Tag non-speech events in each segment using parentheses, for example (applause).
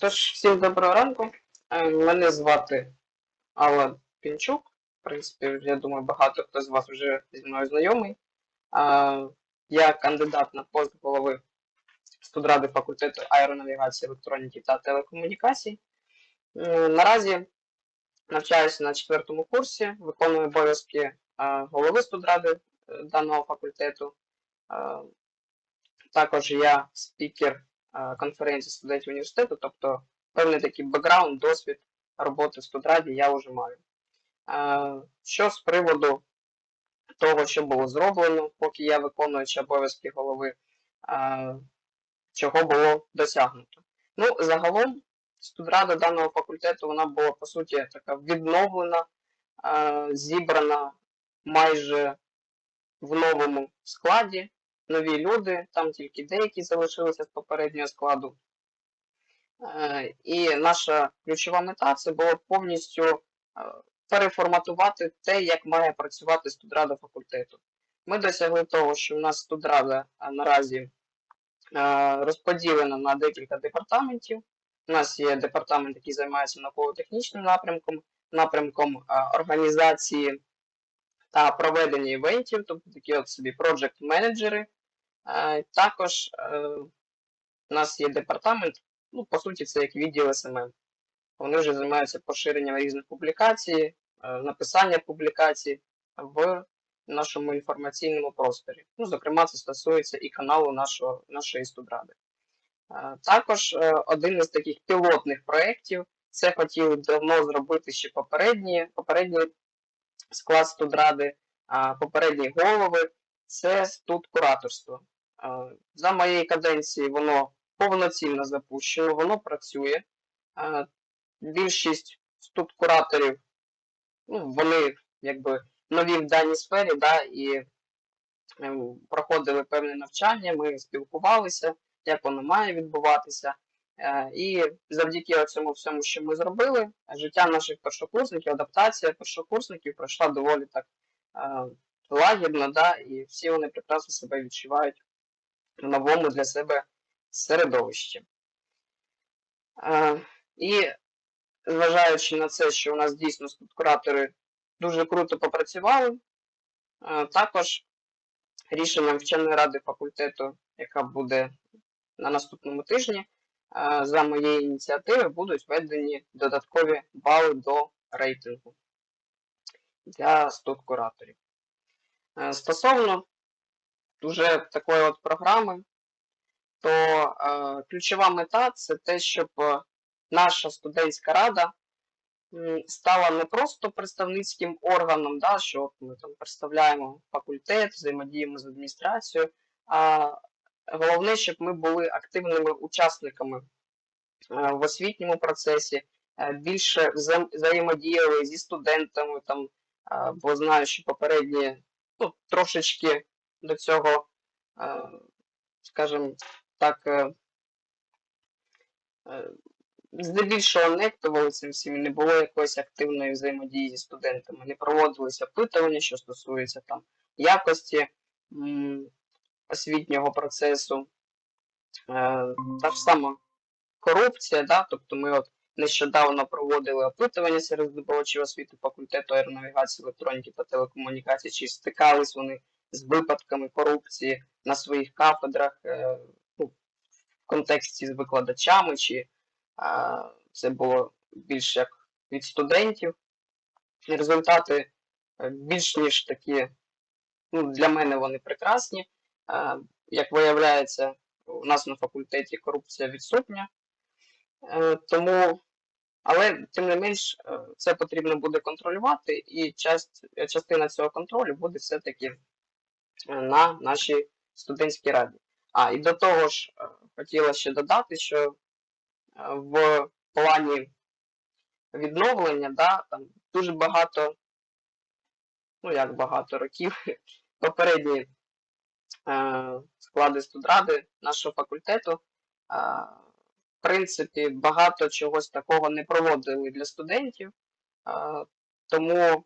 тож всім доброго ранку. Е, Мене звати Алла Пінчук. В принципі, я думаю, багато хто з вас вже зі мною знайомий. Е, Я кандидат на пост голови студради факультету аеронавігації, електроніки та телекомунікацій. Е, Наразі навчаюся на четвертому курсі, виконую обов'язки голови студради даного факультету. Також я спікер конференції студентів університету, тобто певний такий бекграунд, досвід роботи в студраді я вже маю. Що з приводу того, що було зроблено, поки я виконуючи обов'язки голови, чого було досягнуто. Ну, загалом, студрада даного факультету вона була по суті така відновлена, зібрана майже в новому складі. Нові люди, там тільки деякі залишилися з попереднього складу. Е, І наша ключова мета це було повністю е, переформатувати те, як має працювати студрада факультету. Ми досягли того, що у нас студрада наразі е, розподілена на декілька департаментів. У нас є департамент, який займається науково-технічним напрямком, напрямком організації та проведення івентів, тобто такі от собі проджект-менеджери. Е, Також е, у нас є департамент, ну, по суті, це як відділ СММ. Вони вже займаються поширенням різних публікацій, е, написання публікацій в нашому інформаційному просторі. Ну, зокрема, це стосується і каналу нашого, нашої студради. Е, Також е, один із таких пілотних проєктів, це хотіли давно зробити ще попередні, попередній склад студради, попередні голови, це студкураторство. Е, За моєї каденції воно повноцінно запущено, воно працює. Більшість студкураторів, ну, вони якби нові в даній сфері, да, і ем, проходили певне навчання, ми спілкувалися, як воно має відбуватися. Е, І завдяки цьому всьому, що ми зробили, життя наших першокурсників, адаптація першокурсників пройшла доволі так е, лагідно, да, і всі вони прекрасно себе відчувають новому для себе середовищі. І зважаючи на це, що у нас дійсно студкуратори дуже круто попрацювали, також рішенням вченої ради факультету, яка буде на наступному тижні, за моєї ініціативи будуть введені додаткові бали до рейтингу для студкураторів. Е, Стосовно вже такої от програми, то е, ключова мета це те, щоб наша студентська рада стала не просто представницьким органом, да, що ми там представляємо факультет, взаємодіємо з адміністрацією, а головне, щоб ми були активними учасниками е, в освітньому процесі, е, більше взаємодіяли зі студентами, там, е, бо знаю, що попередні ну, трошечки до цього, е, скажімо так, е, е, здебільшого нехтували цим всім, не було якоїсь активної взаємодії зі студентами, не проводилися опитування, що стосується там якості освітнього процесу. Та ж сама корупція, да? тобто ми от нещодавно проводили опитування серед здобувачів освіти факультету аеронавігації, електроніки та телекомунікації, чи стикались вони з випадками корупції на своїх кафедрах е, ну, в контексті з викладачами, чи це було більш як від студентів. Результати е, більш ніж такі, ну, для мене вони прекрасні. Як виявляється, у нас на факультеті корупція відсутня. Е, Тому, але тим не менш, це потрібно буде контролювати, і частина цього контролю буде все-таки на нашій студентській раді. А, і до того ж, е, хотіла ще додати, що е, в плані відновлення, да, там дуже багато, ну як багато років, (laughs) попередні е, склади студради нашого факультету, е, в принципі, багато чогось такого не проводили для студентів. Е, тому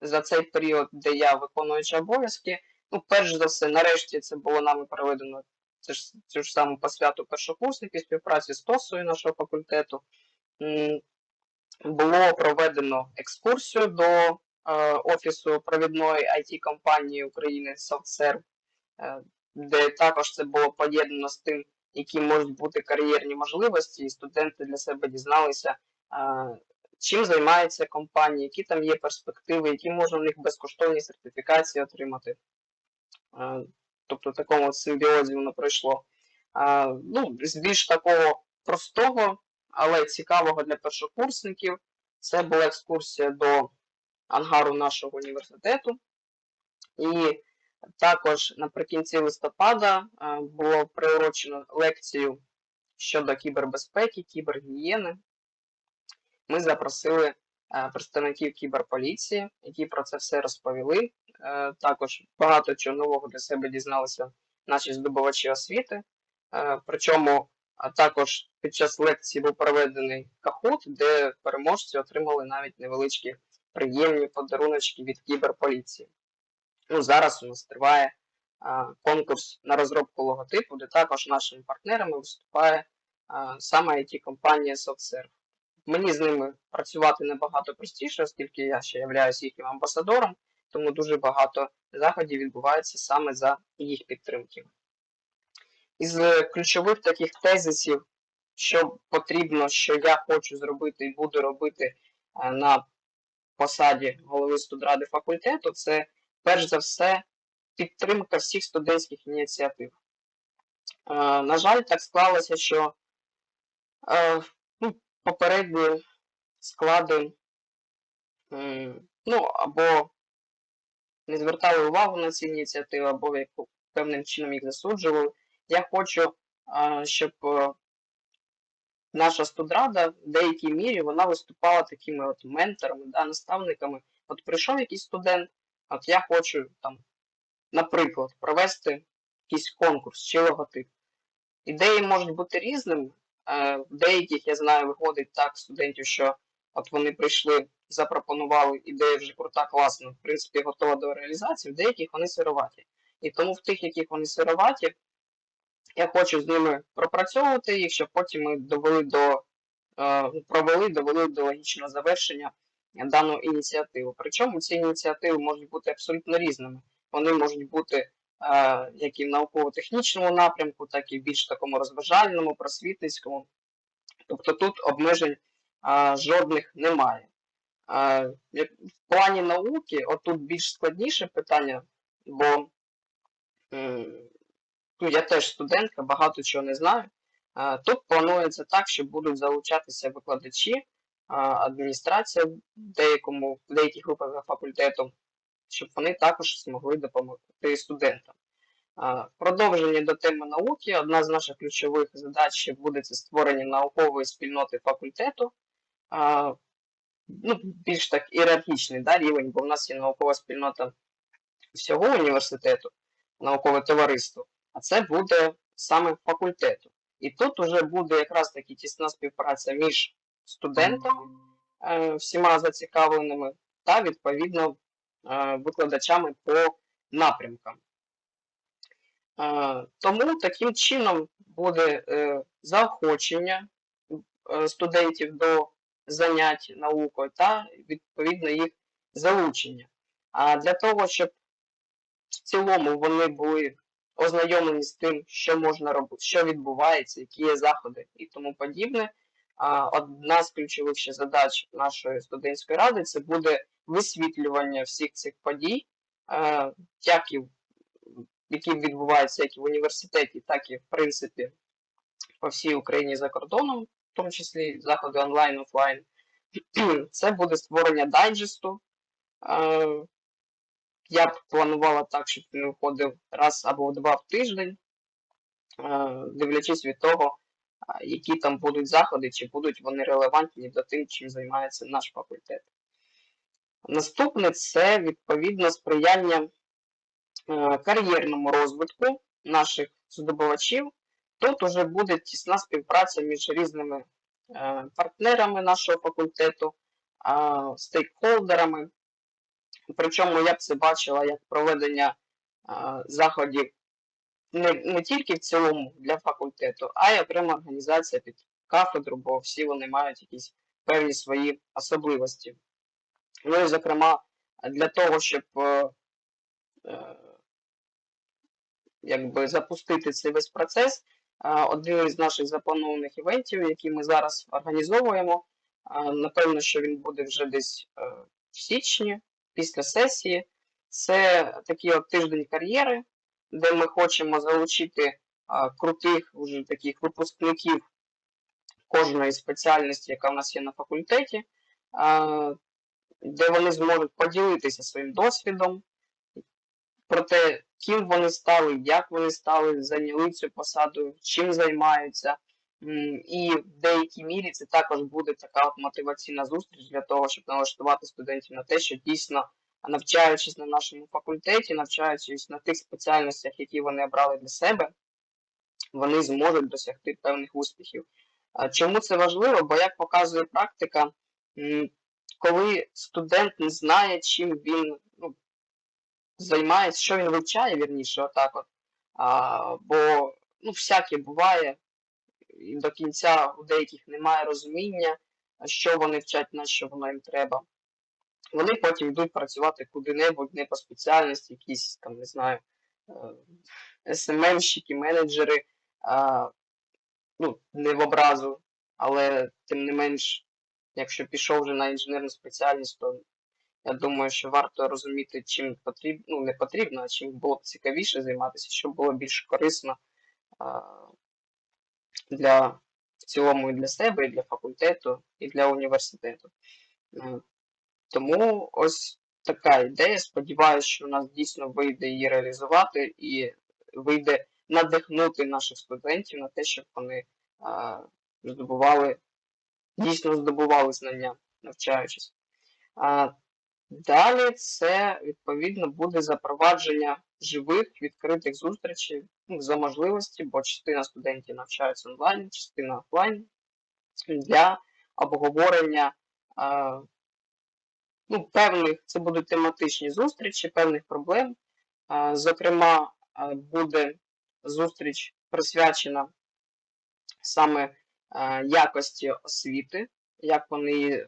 за цей період, де я виконуючи обов'язки, ну, перш за все, нарешті це було нами проведено це ж цю ж саму посвяту першокурсників співпраці з ТОСою нашого факультету. Було проведено екскурсію до е, офісу провідної it компанії України SoftServe, е, де також це було поєднано з тим, які можуть бути кар'єрні можливості, і студенти для себе дізналися, е, чим займається компанія, які там є перспективи, які можна в них безкоштовні сертифікації отримати. Тобто в такому симбіозі воно пройшло. Ну, з більш такого простого, але цікавого для першокурсників, це була екскурсія до ангару нашого університету. І також наприкінці листопада було приурочено лекцію щодо кібербезпеки, кібергігієни. Ми запросили представників кіберполіції, які про це все розповіли. Е, Також багато чого нового для себе дізналися наші здобувачі освіти. Е, Причому також під час лекції був проведений кахут, де переможці отримали навіть невеличкі приємні подаруночки від кіберполіції. Ну, зараз у нас триває конкурс на розробку логотипу, де також нашими партнерами виступає саме it компанія SoftServe. Мені з ними працювати набагато простіше, оскільки я ще являюся їхнім амбасадором, тому дуже багато заходів відбувається саме за їх підтримки. Із е, ключових таких тезисів, що потрібно, що я хочу зробити і буду робити е, на посаді голови студради факультету, це перш за все підтримка всіх студентських ініціатив. Е, На жаль, так склалося, що попередні склади ну, або не звертали увагу на ці ініціативи, або певним чином їх засуджували. Я хочу, щоб е, наша студрада в деякій мірі вона виступала такими от менторами, да, наставниками. От прийшов якийсь студент, от я хочу там, наприклад, провести якийсь конкурс чи логотип. Ідеї можуть бути різними. Е, В деяких, я знаю, виходить так студентів, що от вони прийшли, запропонували ідею вже крута, класна, в принципі, готова до реалізації, в деяких вони сироваті. І тому в тих, яких вони сироваті, я хочу з ними пропрацьовувати їх, щоб потім ми довели до е, провели, довели до логічного завершення дану ініціативу. Причому ці ініціативи можуть бути абсолютно різними. Вони можуть бути е, як і в науково-технічному напрямку, так і в більш такому розважальному, просвітницькому. Тобто тут обмежень е, жодних немає. Е, як- в плані науки, отут більш складніше питання, бо ну, я теж студентка, багато чого не знаю. Е, Тут планується так, що будуть залучатися викладачі, е, адміністрація в деякому, в деяких випадках факультету, щоб вони також змогли допомогти студентам. Продовження до теми науки, одна з наших ключових задач буде це створення наукової спільноти факультету. Ну, більш так ієрархічний да, рівень, бо в нас є наукова спільнота всього університету, наукове товариство а це буде саме факультету. І тут вже буде якраз таки тісна співпраця між студентами, е, всіма зацікавленими, та відповідно викладачами по напрямкам. Тому таким чином буде е, заохочення е, студентів до занять наукою та відповідно їх залучення. А для того, щоб в цілому вони були ознайомлені з тим, що можна робити, що відбувається, які є заходи і тому подібне. Одна з ключових задач нашої студентської ради це буде висвітлювання всіх цих подій, е, як і які відбуваються як і в університеті, так і в принципі по всій Україні за кордоном, в тому числі заходи онлайн, офлайн. (clears throat) Це буде створення дайджесту. Е, я б планувала так, щоб він виходив раз або два в тиждень, е, дивлячись від того, які там будуть заходи, чи будуть вони релевантні до тим, чим займається наш факультет. Наступне це відповідно сприяння е, кар'єрному розвитку наших здобувачів. Тут уже буде тісна співпраця між різними е, партнерами нашого факультету, стейкхолдерами. Причому я б це бачила як проведення заходів не, не тільки в цілому для факультету, а й окрема організація під кафедру, бо всі вони мають якісь певні свої особливості. Ну і, зокрема, для того, щоб е, е, якби запустити цей весь процес, е, один із наших запланованих івентів, які ми зараз організовуємо, напевно, що він буде вже десь в січні, після сесії. Це такий от тиждень кар'єри, де ми хочемо залучити крутих уже таких випускників кожної спеціальності, яка в нас є на факультеті, де вони зможуть поділитися своїм досвідом про те, ким вони стали, як вони стали, зайняли цю посаду, чим займаються. І в деякій мірі це також буде така от мотиваційна зустріч для того, щоб налаштувати студентів на те, що дійсно навчаючись на нашому факультеті, навчаючись на тих спеціальностях, які вони обрали для себе, вони зможуть досягти певних успіхів. Чому це важливо? Бо як показує практика, коли студент не знає, чим він ну, займається, що він вивчає, вірніше, отак от. А, бо ну, всяке буває, і до кінця у деяких немає розуміння, що вони вчать, на що воно їм треба вони потім йдуть працювати куди-небудь, не по спеціальності, якісь там, не знаю, е, СММщики, менеджери, а, ну, не в образу, але тим не менш, якщо пішов вже на інженерну спеціальність, то я думаю, що варто розуміти, чим потрібно, ну не потрібно, а чим було б цікавіше займатися, щоб було більш корисно а, для в цілому і для себе, і для факультету, і для університету. Е, тому ось така ідея. Сподіваюся, що у нас дійсно вийде її реалізувати і вийде надихнути наших студентів на те, щоб вони а, здобували, дійсно здобували знання, навчаючись. А, Далі це відповідно буде запровадження живих відкритих зустрічей ну, за можливості, бо частина студентів навчаються онлайн, частина офлайн для обговорення а, ну, певних, це будуть тематичні зустрічі, певних проблем. А, Зокрема, буде зустріч присвячена саме якості освіти, як вони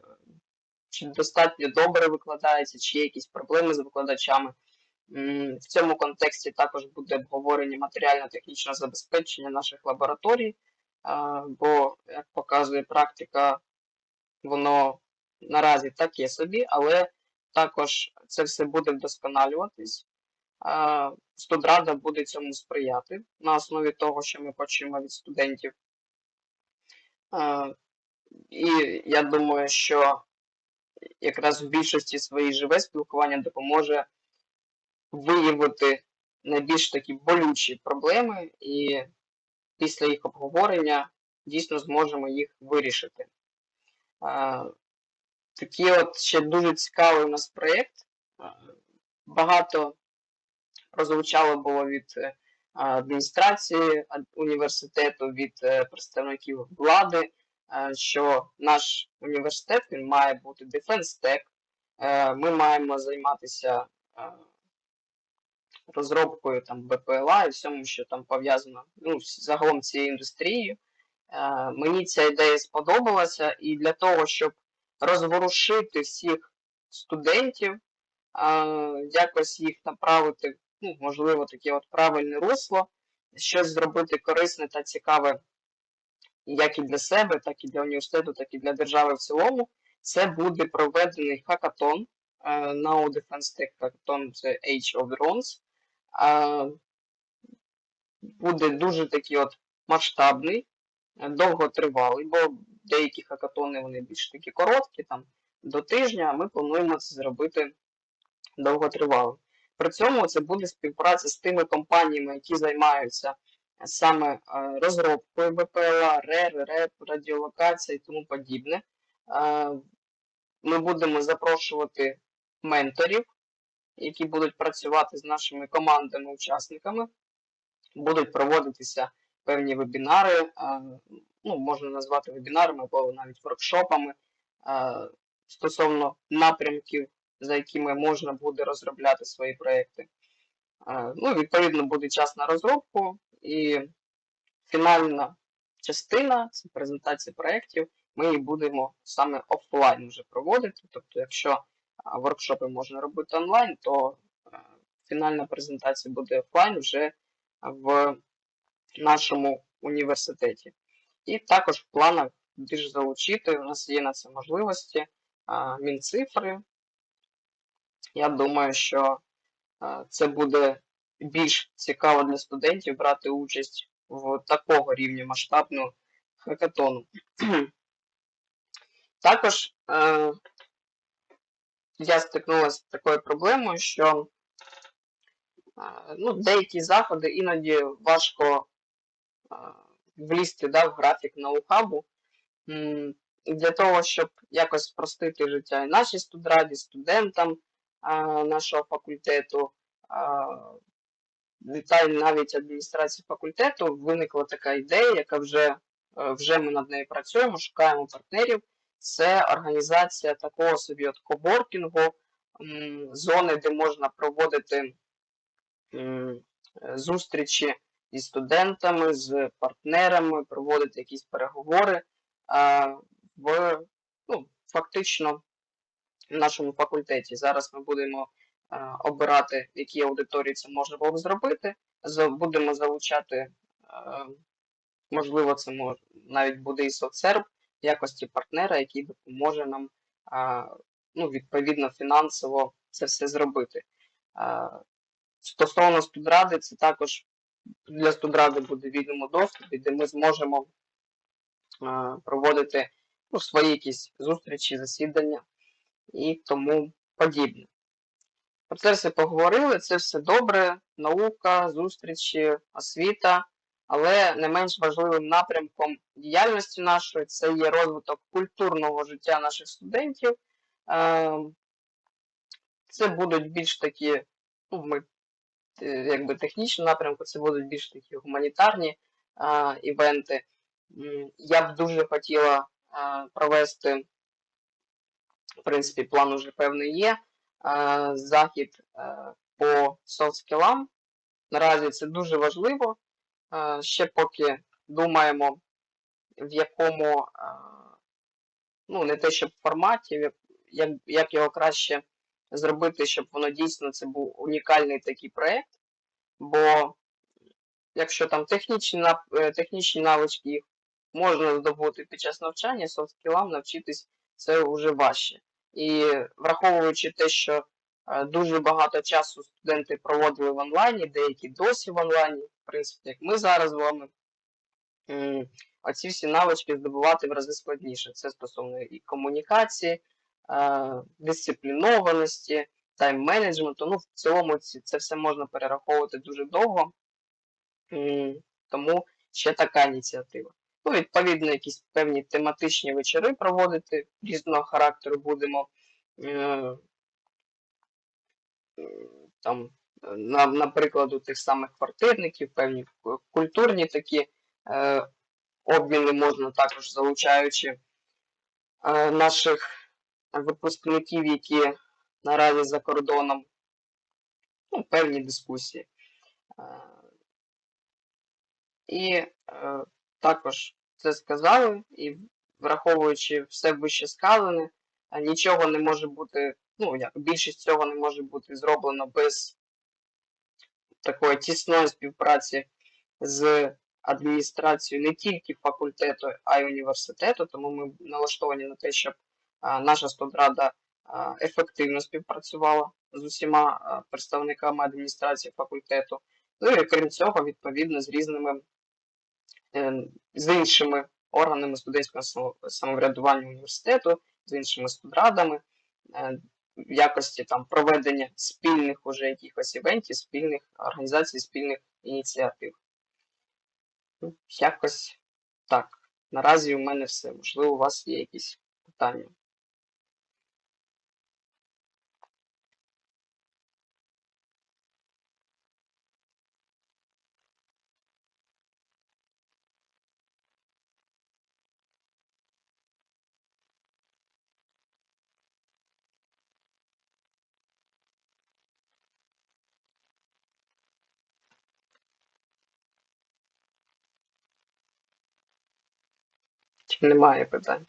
чи достатньо добре викладаються, чи є якісь проблеми з викладачами. В цьому контексті також буде обговорення матеріально-технічного забезпечення наших лабораторій, бо, як показує практика, воно наразі таке собі, але також це все буде вдосконалюватись. Студрада буде цьому сприяти на основі того, що ми почуємо від студентів. І я думаю, що якраз в більшості своїй живе спілкування допоможе виявити найбільш такі болючі проблеми, і після їх обговорення дійсно зможемо їх вирішити. Такий от ще дуже цікавий у нас проєкт. Багато прозвучало було від е, адміністрації університету, від е, представників влади, е, що наш університет він має бути Defense Tech. Ми маємо займатися розробкою там БПЛА і всьому, що там пов'язано ну, загалом цією індустрією. Мені ця ідея сподобалася, і для того, щоб розворушити всіх студентів, якось їх направити, ну, можливо, таке от правильне русло, щось зробити корисне та цікаве як і для себе, так і для університету, так і для держави в цілому. Це буде проведений хакатон. Now Defense Tech Hackathon це Age of Drones. Буде дуже такий от масштабний, довготривалий, бо деякі хакатони вони більш такі короткі, там до тижня, а ми плануємо це зробити довготривалим. При цьому це буде співпраця з тими компаніями, які займаються саме е, розробкою БПЛА, РЕР, РЕП, радіолокація і тому подібне. Е, ми будемо запрошувати менторів, які будуть працювати з нашими командами-учасниками, будуть проводитися певні вебінари, е, ну, можна назвати вебінарами або навіть воркшопами стосовно напрямків, за якими можна буде розробляти свої проекти. Ну, відповідно, буде час на розробку і фінальна частина це презентація проєктів. Ми її будемо саме офлайн вже проводити. Тобто, якщо воркшопи можна робити онлайн, то фінальна презентація буде офлайн вже в нашому університеті. І також в планах більш залучити, у нас є на це можливості мінцифри. Я думаю, що це буде більш цікаво для студентів брати участь в такого рівня масштабного хакатону. (clears throat) Також е, я стикнулася з такою проблемою, що е, ну, деякі заходи іноді важко е, влізти да, в графік І для того, щоб якось спростити життя і нашій студраді, студентам е, нашого факультету, е, навіть адміністрації факультету, виникла така ідея, яка вже, е, вже ми над нею працюємо, шукаємо партнерів. Це організація такого собі от коворкінгу, зони, де можна проводити зустрічі зі студентами, з партнерами, проводити якісь переговори в ну, фактично в нашому факультеті. Зараз ми будемо а, обирати, в якій аудиторії це можна було б зробити. Будемо залучати, а, можливо, це мож, навіть буде і соцсерв в якості партнера, який допоможе нам а, ну, відповідно фінансово це все зробити. Стосовно студради, це також для студради буде в вільному доступі, де ми зможемо проводити ну, свої якісь зустрічі, засідання і тому подібне. Про це все поговорили, це все добре, наука, зустрічі, освіта, але не менш важливим напрямком діяльності нашої це є розвиток культурного життя наших студентів. Е, Це будуть більш такі, ну, ми е, якби технічні напрямку, це будуть більш такі гуманітарні івенти. Я б дуже хотіла провести, в принципі, план уже певний є. Захід по софт-скілам. Наразі це дуже важливо. Ще поки думаємо, в якому, ну, не те, щоб в форматі, як, як, його краще зробити, щоб воно дійсно це був унікальний такий проєкт. Бо якщо там технічні, е, технічні навички їх можна здобути під час навчання, софт-скілам навчитись це вже важче. І враховуючи те, що е, дуже багато часу студенти проводили в онлайні, деякі досі в онлайні, в принципі, як ми зараз з вами, оці всі навички здобувати в рази складніше. Це стосовно і комунікації, е, дисциплінованості, тайм-менеджменту. Ну, в цілому це все можна перераховувати дуже довго. Тому ще така ініціатива. Ну, відповідно, якісь певні тематичні вечори проводити різного характеру будемо. Е, Там, е, на, наприклад, у тих самих квартирників, певні культурні такі е, обміни можна також залучаючи е, наших випускників, які наразі за кордоном, ну, певні дискусії. Е, І е, також це сказали, і враховуючи все вище сказане, е, нічого не може бути, ну як більшість цього не може бути зроблено без такої тісної співпраці з адміністрацією не тільки факультету, а й університету. Тому ми налаштовані на те, щоб наша студрада ефективно співпрацювала з усіма представниками адміністрації факультету. Ну і крім цього, відповідно, з різними е, з іншими органами студентського самоврядування університету, з іншими студрадами, е, в якості там проведення спільних уже якихось івентів, спільних організацій, спільних ініціатив. Якось так. Наразі у мене все. Можливо, у вас є якісь питання. Немає питань.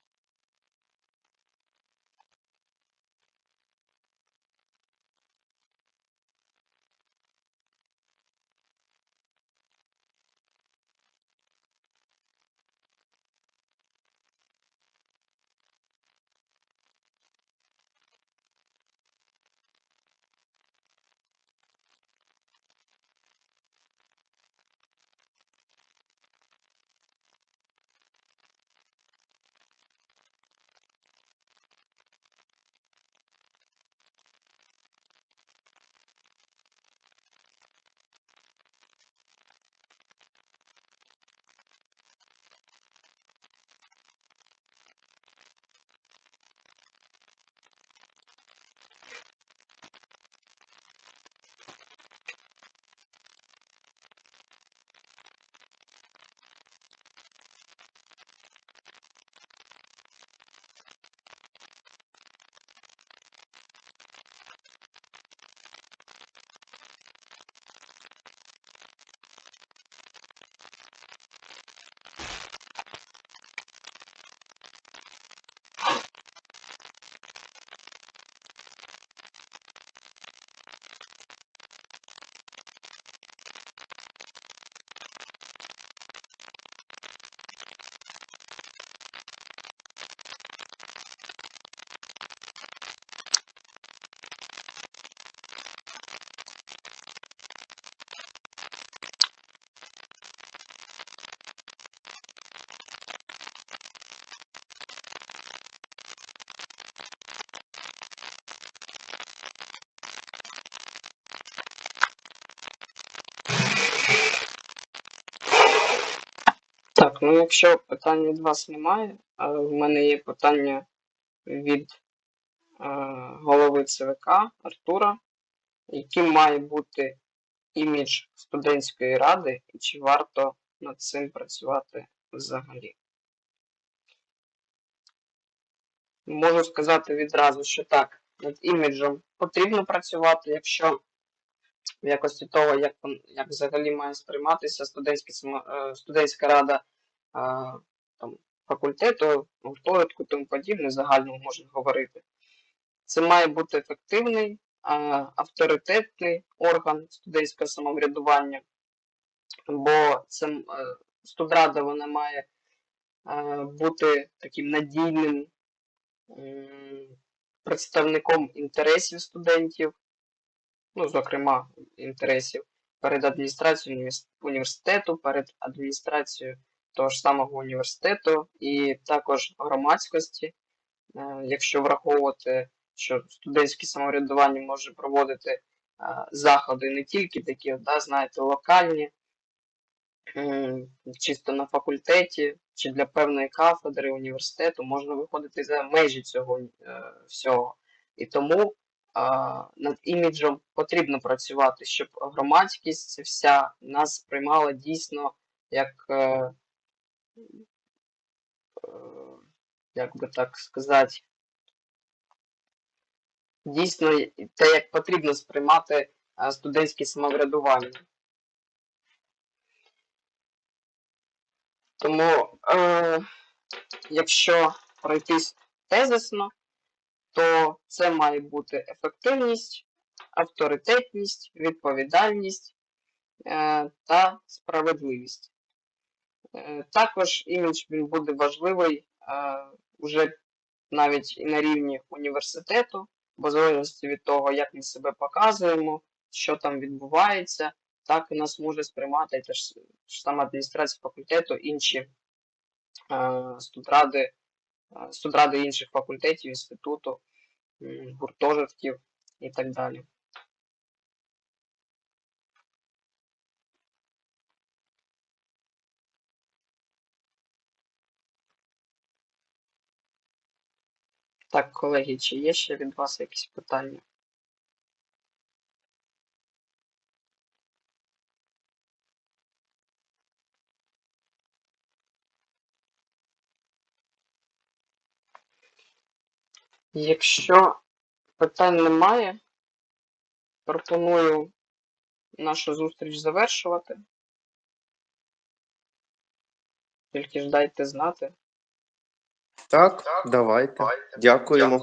Так, ну якщо питань від вас немає, в мене є питання від е, голови ЦВК Артура, яким має бути імідж студентської ради і чи варто над цим працювати взагалі? Можу сказати відразу, що так, над іміджем потрібно працювати, якщо в якості того, як, як взагалі має сприйматися студентська, е, студентська рада а, там, факультету, гуртожитку і тому подібне, загально можна говорити. Це має бути ефективний, а, авторитетний орган студентського самоврядування, бо це е, студрада вона має е, бути таким надійним представником інтересів студентів, ну, зокрема, інтересів перед адміністрацією університету, перед адміністрацією того ж самого університету і також громадськості, Е, якщо враховувати, що студентське самоврядування може проводити е, заходи не тільки такі, да, знаєте, локальні, чисто на факультеті чи для певної кафедри університету, можна виходити за межі цього е, всього. І тому над іміджем потрібно працювати, щоб громадськість вся нас сприймала дійсно як, як би так сказати, дійсно те, як потрібно сприймати е, студентське самоврядування. Тому, е, якщо пройтись тезисно, то це має бути ефективність, авторитетність, відповідальність е, та справедливість. Е, також імідж він буде важливий е, вже навіть і на рівні університету, бо залежності від того, як ми себе показуємо, що там відбувається, так і нас може сприймати теж сама адміністрація факультету, інші е, студради, студради інших факультетів, інституту, гуртожитків і так далі. Так, колеги, чи є ще від вас якісь питання? Якщо питань немає, пропоную нашу зустріч завершувати. Тільки ж дайте знати. Так, давайте. Дякуємо.